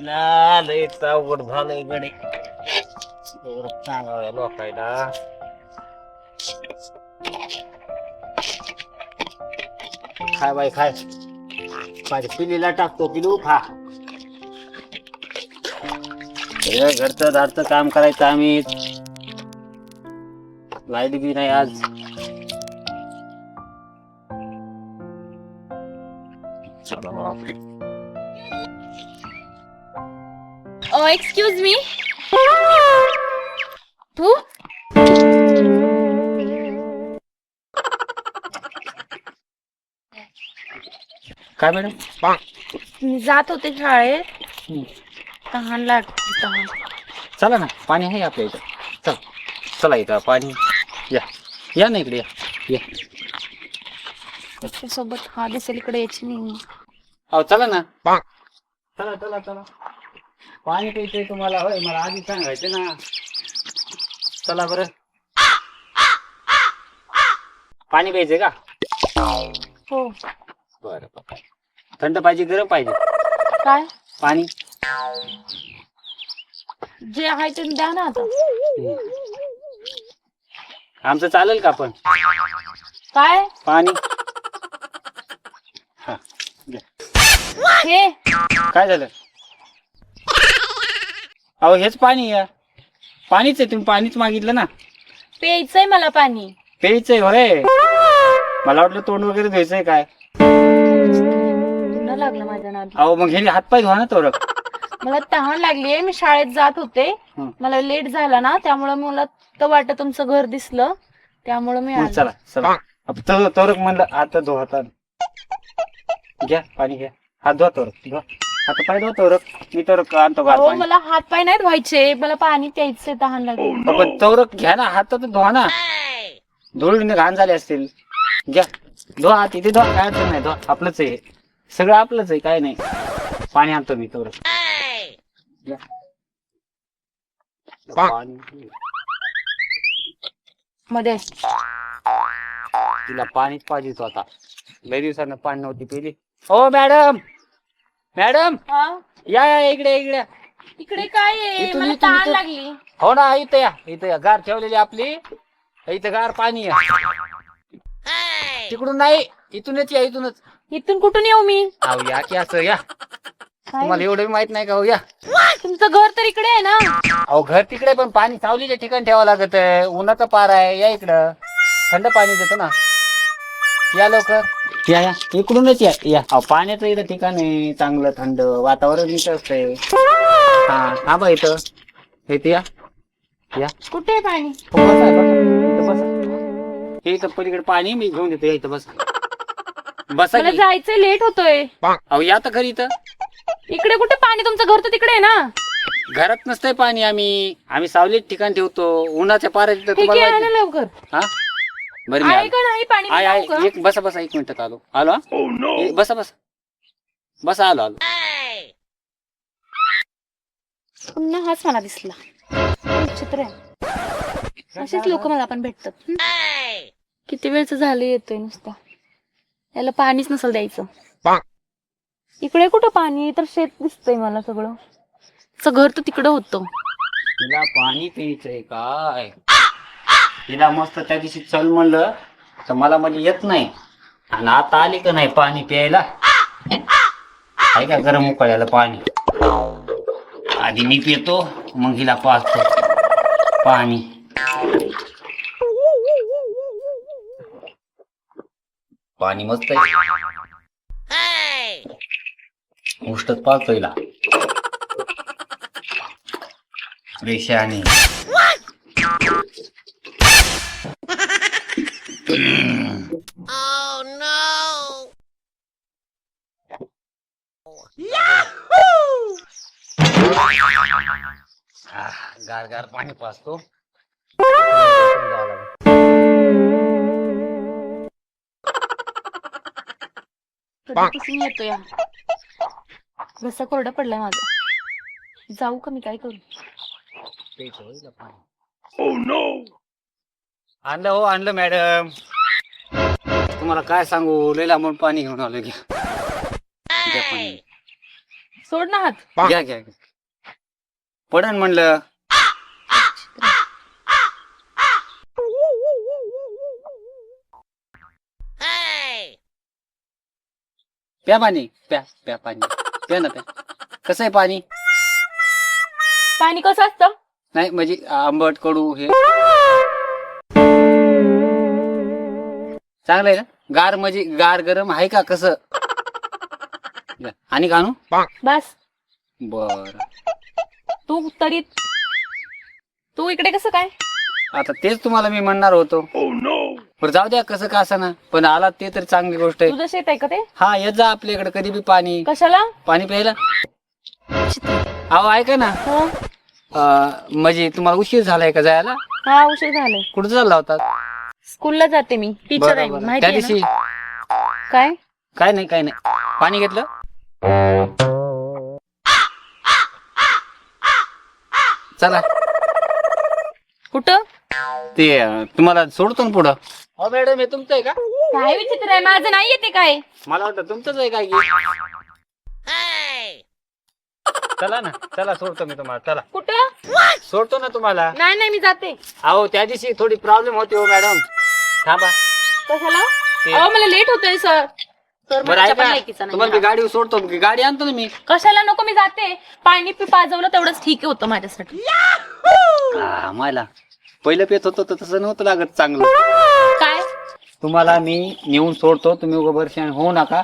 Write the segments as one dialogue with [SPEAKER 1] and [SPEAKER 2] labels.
[SPEAKER 1] आईला लय अवघड झालंय गडे. सांगावं लोकायला. खाय बाय खाय. माझ्या पिलीला टाकतो पिलू खा सगळं घरचं दारचं काम करायचं आम्ही. लाइट बी नाही आज. चला
[SPEAKER 2] एक्सक्यूज मी तू
[SPEAKER 1] काय मॅडम?
[SPEAKER 2] मी जात होते शाळेत. तहान लागते तहान.
[SPEAKER 1] चला ना पाणी आहे आपल्या इथं. चल चला इथं पाणी. या या ना इकडे या. या.
[SPEAKER 2] त्याच्यासोबत हा दिसेल इकडे यायची नाही
[SPEAKER 1] अहो चला ना. चला चला चला. पाणी प्यायचंय तुम्हाला होय मला आधी सांगायचं ना. चला बरं. पाणी प्यायचंय का?
[SPEAKER 2] हो.
[SPEAKER 1] बरं बरं. थंड पाहिजे गरम पाहिजे?
[SPEAKER 2] काय?
[SPEAKER 1] पाणी?
[SPEAKER 2] जे आहे ते द्या ना आता.
[SPEAKER 1] आमचं चालेल का पण?
[SPEAKER 2] काय?
[SPEAKER 1] पाणी? हा घ्या.
[SPEAKER 2] हे.
[SPEAKER 1] काय झालं? अहो हेच पाणी आहे. पाणीच आहे तुम्ही पाणीच मागितलं ना.
[SPEAKER 2] प्यायचंय मला पाणी.
[SPEAKER 1] प्यायचंय होय मला वाटलं तोंड वगैरे धुवायचंय काय.
[SPEAKER 2] पुन्हा लागलं माझ्या नादी.
[SPEAKER 1] अहो मग हे हातपाय धुवा ना तोरक
[SPEAKER 2] मला तहान लागलीये मी शाळेत जात होते.
[SPEAKER 1] हं.
[SPEAKER 2] मला लेट झाला ना त्यामुळे मला तर वाटत तुमचं घर दिसलं. त्यामुळे मी
[SPEAKER 1] मग
[SPEAKER 2] आले.
[SPEAKER 1] चला चला. अब तो- तोरक म्हणलं आता धुवा हातात घ्या पाणी घ्या. हात धुवा तोरक धुवा. आता पाय धुवा तोरक मी तोरक आणतो गार
[SPEAKER 2] अहो
[SPEAKER 1] पाणी.
[SPEAKER 2] मला हात पाय नाही धुवायचे. मला पाणी प्यायचंय तहान लागली.
[SPEAKER 1] अहो, पण तोरक घ्या ना हात तर धुवा ना. धुळीने घाण झाले असतील. घ्या. धुवा तिथे धुवा काय अडचण नाही धुवा. आपलंच आहे. सगळं आपलंच आहे काय नाही. पाणी आणतो मी घ्या. पाणी
[SPEAKER 2] मध्ये.
[SPEAKER 1] तिला पाणीच पाहिजे होतं आता. लय दिवसानं पाणी नव्हती पिली. हो मॅडम. मॅडम?
[SPEAKER 2] हा?
[SPEAKER 1] या या इकडे इकडे.
[SPEAKER 2] इकडे काय आहे?
[SPEAKER 1] इथून-
[SPEAKER 2] मला
[SPEAKER 1] इथून-
[SPEAKER 2] तहान
[SPEAKER 1] इथून.
[SPEAKER 2] लागली.
[SPEAKER 1] हो ना इथं या इथं या. गार ठेवलेली आपली. इथं गार पाणी आहे. तिकडून नाही इथूनच या इथूनच.
[SPEAKER 2] इथून कुठून येऊ मी?
[SPEAKER 1] अहो या की असं या.
[SPEAKER 2] काय?
[SPEAKER 1] तुम्हाला एवढं बी माहीत नाही का हो या.
[SPEAKER 2] तुमचं घर तर इकडे आहे ना?
[SPEAKER 1] अहो घर तिकडे पण पाणी सावलीच्या ठिकाणी ठेवावं लागत. उन्हाचा पार आहे या इकडं. थंड पाणी देतो ना. या लवकर. या या. इकडूनच या या. अहो पाण्याचं इथं ठिकाण आहे. चांगलं थंड वातावरण इथं असतंय. हा थांबा इथं. इथं या. या.
[SPEAKER 2] कुठे आहे पाणी?
[SPEAKER 1] हो, बसा, बसा. इथं बसा. हे इथं पलीकडे पाणी मी घेऊन देतो या इथं बसा. बसा
[SPEAKER 2] मला
[SPEAKER 1] की.
[SPEAKER 2] जायचंय लेट होतोय.
[SPEAKER 1] अहो या तर खरी इथं.
[SPEAKER 2] इकडे कुठे पाणी? तुमचं घर तर तिकडे आहे ना.
[SPEAKER 1] घरात नसतंय पाणी आम्ही. आम्ही सावलीत ठिकाण ठेवतो. उन्हाच्या इथं
[SPEAKER 2] ठीक
[SPEAKER 1] तुम्हाला
[SPEAKER 2] आहे
[SPEAKER 1] माहिती-
[SPEAKER 2] आणा लवकर.
[SPEAKER 1] हा? बरं मी
[SPEAKER 2] आहे
[SPEAKER 1] आलो.
[SPEAKER 2] का नाही पाणी का?
[SPEAKER 1] एक बसा बसा एक मिनिटात आलो आलो हा? ए, बसा बसा. बसा आलो आलो.
[SPEAKER 2] पुन्हा हाच मला दिसला. विचित्र आहे. असेच लोक मला पण भेटतात. हं? किती वेळच झालं येतोय नुसता. याला पाणीच नसल द्यायचं. इकडे कुठं पाणी तर शेत दिसतंय मला सगळं. चं घर तर तिकडं होतं.
[SPEAKER 1] तिला पाणी प्यायचंय काय? तिला मस्त त्या दिवशी चल म्हणलं तर मला म्हणजे येत नाही. आणि आता आली का नाही पाणी प्यायला? आहे का गरम उकळायला पाणी? आधी मी पितो मग हिला पाचतो पाणी. पाणी मस्त आहे. उष्टच पाहतो हिला. Oh रेषाने आह, गार गार पाणी पाचतो
[SPEAKER 2] कधीपासून येतो या घसा कोरडा पडलाय माझा जाऊ का मी काय करू ते oh, no!
[SPEAKER 1] आणलं हो आणलं मॅडम. तुम्हाला काय सांगू लय लांबून पाणी घेऊन आलो घ्या घ्या पाणी.
[SPEAKER 2] सोड ना हात.
[SPEAKER 1] घ्या घ्या घ्या. पडन म्हणलं. प्या पाणी प्या प्या पाणी. प्या ना प्या. कसं आहे पाणी?
[SPEAKER 2] पाणी कसं असतं?
[SPEAKER 1] नाही म्हणजे आंबट कडू हे. चांगलं आहे ना? गार म्हणजे गार गरम आहे का कसं. आणि का आणू
[SPEAKER 2] बस.
[SPEAKER 1] बर.
[SPEAKER 2] तू तरी तू इकडे कसं काय?
[SPEAKER 1] आता तेच तुम्हाला मी म्हणणार होतो. बरं जाऊ द्या कसं का ना? पण आला ते तर चांगली गोष्ट आहे.
[SPEAKER 2] तुझं शेत आहे का ते?
[SPEAKER 1] हा येत जा आपल्याकडे कधी बी पाणी.
[SPEAKER 2] कशाला?
[SPEAKER 1] पाणी प्यायला. अहो ऐका ना.
[SPEAKER 2] हं?
[SPEAKER 1] अं, म्हणजे तुम्हाला उशीर झालाय का जायला?
[SPEAKER 2] हा उशीर झालाय.
[SPEAKER 1] कुठं चालला होता?
[SPEAKER 2] स्कूलला जाते मी. टीचर आहे
[SPEAKER 1] बरं,
[SPEAKER 2] मी,
[SPEAKER 1] बरं.
[SPEAKER 2] माहिती
[SPEAKER 1] त्या
[SPEAKER 2] आहे ना?
[SPEAKER 1] दिवशी
[SPEAKER 2] काय?
[SPEAKER 1] काय नाही काय नाही. पाणी घेतलं? चला.
[SPEAKER 2] कुठं?
[SPEAKER 1] ते अं, तुम्हाला सोडतो ना पुढं. हो मॅडम हे तुमचं आहे का?
[SPEAKER 2] काय विचित्र आहे? माझं नाही येते काय?
[SPEAKER 1] मला वाटतं तुमचंच आहे काय की? चला ना चला सोडतो मी तुम्हाला. चला.
[SPEAKER 2] कुठं?
[SPEAKER 1] सोडतो ना तुम्हाला.
[SPEAKER 2] नाही नाही मी जाते.
[SPEAKER 1] अहो त्या दिवशी थोडी प्रॉब्लेम होती हो मॅडम थांबा.
[SPEAKER 2] कशाला?
[SPEAKER 1] ते-
[SPEAKER 2] अहो मला लेट होतोय सर सर
[SPEAKER 1] बरं
[SPEAKER 2] माझ्या पण
[SPEAKER 1] ऐका
[SPEAKER 2] लायकीचा नाही
[SPEAKER 1] तुम्हाला मी
[SPEAKER 2] हा.
[SPEAKER 1] गाडी सोडतो की गाडी आणतो ना मी.
[SPEAKER 2] कशाला नको मी जाते. पाणी पी पाजवलं तेवढंच ठीक होतं माझ्यासाठी.
[SPEAKER 1] हा, मला पहिलं पेत होतं तर तसं नव्हतं लागत चांगलं.
[SPEAKER 2] काय?
[SPEAKER 1] तुम्हाला मी नेऊन सोडतो तुम्ही उगा वर्षान होऊ नका.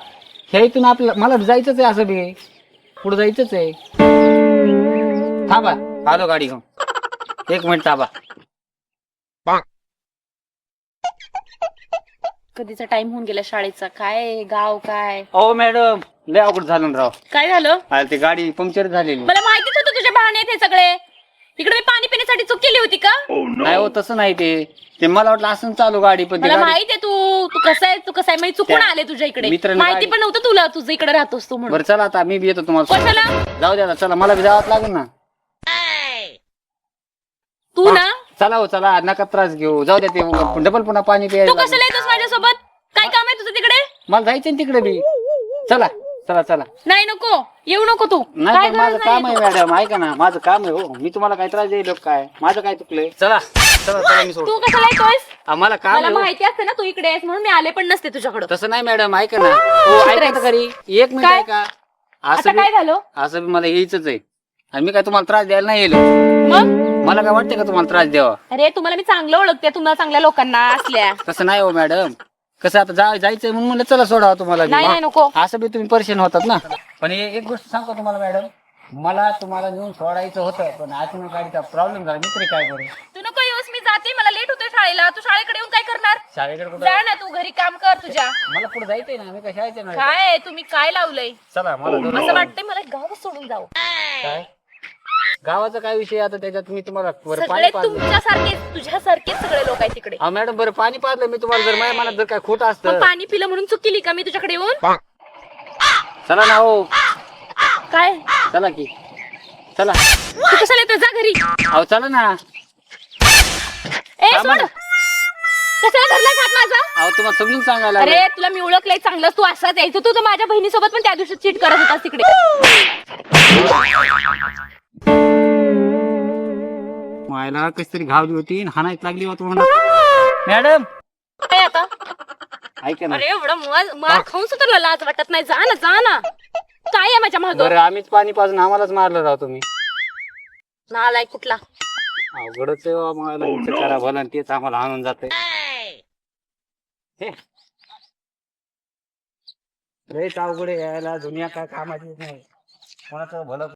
[SPEAKER 1] ह्या इथून आपलं मला जायचंच आहे असं बी. पुढे जायचंच आहे. थांबा. आलो गाडी घेऊन. एक मिनिट थांबा.
[SPEAKER 2] कधीचा टाइम होऊन गेला शाळेचा. काय गाव काय?
[SPEAKER 1] ओ मॅडम लय अवघड झालं ना राव.
[SPEAKER 2] काय झालं?
[SPEAKER 1] अरे ते गाडी पंक्चर झालेली.
[SPEAKER 2] मला माहितीच होतं तुझे बहाणे आहेत हे सगळे. इकडे मी पाणी पिण्यासाठी चूक केली होती का?
[SPEAKER 1] नाही हो तसं नाही ते. ते मला वाटलं असं चालू गाडी पण ते
[SPEAKER 2] मला
[SPEAKER 1] गाडी
[SPEAKER 2] माहीत आहे तू. तू कसं आहे तू कसं आहे? मी चुकून
[SPEAKER 1] त्या
[SPEAKER 2] आले तुझ्या इकडे.
[SPEAKER 1] मित्राने
[SPEAKER 2] माहिती
[SPEAKER 1] गाडी-
[SPEAKER 2] पण नव्हतं तुला तुझं इकडे राहतोस तू म्हणून.
[SPEAKER 1] बरं चला आता मी बी येतो तुम्हाला
[SPEAKER 2] कशाला?
[SPEAKER 1] सोडायला. जाऊ द्या ना, चला मला बी जावं लागेल ना.
[SPEAKER 2] तू ना?
[SPEAKER 1] चला हो चला. नका त्रास घेऊ. जाऊ द्या ते डबल पुन्हा पाणी
[SPEAKER 2] तू
[SPEAKER 1] प्यायला
[SPEAKER 2] कशाला येतोस माझ्यासोबत? काय काम आहे तुझं तिकडे?
[SPEAKER 1] मला जायचं ना तिकडे बी. चला चला चला.
[SPEAKER 2] नाही नको. येऊ नको तू.
[SPEAKER 1] नाही
[SPEAKER 2] काय
[SPEAKER 1] पण माझं
[SPEAKER 2] गरज
[SPEAKER 1] काम आहे मॅडम ऐका ना माझं काम आहे हो. मी तुम्हाला काय त्रास देईल काय? माझं काय चुकलंय? चला चला चला मी सोड
[SPEAKER 2] तू कशाला येतोयस
[SPEAKER 1] आम्हाला काम
[SPEAKER 2] मला
[SPEAKER 1] आहे हो.
[SPEAKER 2] माहिती असते ना तू इकडे आहेस म्हणून मी आले पण नसते तुझ्याकडं.
[SPEAKER 1] तसं नाही मॅडम ऐका ना. हो ऐका तर खरी एक मिनिट
[SPEAKER 2] काय?
[SPEAKER 1] ऐका.
[SPEAKER 2] आता
[SPEAKER 1] असं
[SPEAKER 2] काय झालं?
[SPEAKER 1] असं बी मला यायचंच आहे. आणि मी काय तुम्हाला त्रास द्यायला नाही येईल
[SPEAKER 2] मग?
[SPEAKER 1] मला काय वाटतं का तुम्हाला त्रास द्यावा?
[SPEAKER 2] अरे तुम्हाला मी चांगलं ओळखते तुम्हाला चांगल्या लोकांना असल्या.
[SPEAKER 1] तसं नाही हो मॅडम. कसं आता जा जायचंय म्हणून म्हणलं चला सोडावा तुम्हाला बी.
[SPEAKER 2] नाही नाही नको.
[SPEAKER 1] असं बी तुम्ही परेशान होतात ना. पण हे एक गोष्ट सांगतो तुम्हाला मॅडम. मला तुम्हाला नेऊन सोडायचं होतं पण अचानक गाडीचा प्रॉब्लेम झाला. मी तरी काय करू?
[SPEAKER 2] तू नको येऊस मी जाते. मला लेट होतोय शाळेला. तू शाळेकडे येऊन काय करणार?
[SPEAKER 1] शाळेकडे कुठं?
[SPEAKER 2] जा ना तू घरी काम कर तुझ्या.
[SPEAKER 1] मला पुढे जायचंय ना? मी काय शाळेचं नाही
[SPEAKER 2] काय तुम्ही काय लावलंय?
[SPEAKER 1] चला मला
[SPEAKER 2] असं वाटतंय मला गाव सोडून जाऊ.
[SPEAKER 1] काय? गावाचा काय विषय आता? त्याच्यात मी तुम्हाला बरं
[SPEAKER 2] सगळे
[SPEAKER 1] पाणी पाजलं.
[SPEAKER 2] तुमच्यासारखे तुझ्यासारखेच सगळे लोक आहेत तिकडे.
[SPEAKER 1] हा मॅडम बरं पाणी पाजलं. मी तुम्हाला जर माझ्या मनात जर काय खोट
[SPEAKER 2] मग
[SPEAKER 1] असतं
[SPEAKER 2] पाणी पिलं म्हणून चूक केली का मी तुझ्याकडे येऊन?
[SPEAKER 1] चला ना हो.
[SPEAKER 2] काय?
[SPEAKER 1] चला की. चला.
[SPEAKER 2] तू कशाला येतोय? जा घरी.
[SPEAKER 1] अहो चला ना.
[SPEAKER 2] ए
[SPEAKER 1] थांबा
[SPEAKER 2] सोड.
[SPEAKER 1] ना.
[SPEAKER 2] कशाला धरलाय हात माझा?
[SPEAKER 1] अहो तुम्हाला समजून सांगायला
[SPEAKER 2] अरे. तुला मी ओळखलंय. चांगलं तू असाच यायचं. तू तर माझ्या बहिणीसोबत पण त्या दिवशी चीट करत होतास तिकडे.
[SPEAKER 1] मायला कशी तरी घावली होती आणि हाणायच लागली होती म्हणून मॅडम.
[SPEAKER 2] काय आता?
[SPEAKER 1] ऐका ना.
[SPEAKER 2] अरे एवढं मार मार खाऊन सुद्धा लाज वाटत नाही. जा ना जा ना. काय आहे माझ्या मागं?
[SPEAKER 1] बरं आम्हीच पाणी पाजून आम्हालाच मारलं राव तुम्ही.
[SPEAKER 2] नालाय कुठला?
[SPEAKER 1] अवघडच आहे बा मला विचार करा भला आणि तेच आम्हाला आणून जाते लयच अवघड आहे यायला. दुनिया काय कामाची नाही. कोणाचं भलं